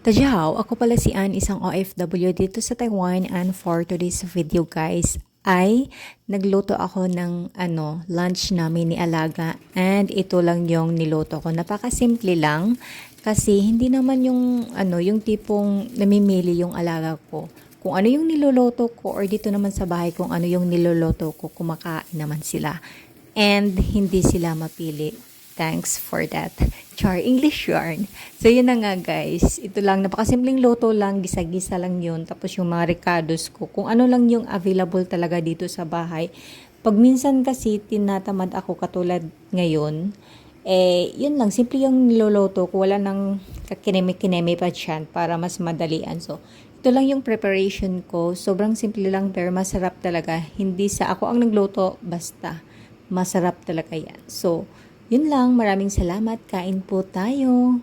Tajiao, ako pala si Ann, isang OFW dito sa Taiwan and for today's video guys ay nagluto ako ng ano, lunch namin ni Alaga and ito lang yung niluto ko. Napakasimple lang kasi hindi naman yung ano, yung tipong namimili yung alaga ko. Kung ano yung niluluto ko or dito naman sa bahay kung ano yung niluluto ko, kumakain naman sila. And hindi sila mapili. Thanks for that. Char English yarn. So, yun na nga guys. Ito lang, napakasimpleng loto lang, gisa-gisa lang yun. Tapos yung mga ricados ko, kung ano lang yung available talaga dito sa bahay. Pag minsan kasi tinatamad ako katulad ngayon, eh, yun lang, simple yung niloloto ko. Wala nang kineme-kineme pa dyan para mas madalian. So, ito lang yung preparation ko. Sobrang simple lang pero masarap talaga. Hindi sa ako ang nagluto, basta masarap talaga yan. So, yun lang. Maraming salamat. Kain po tayo.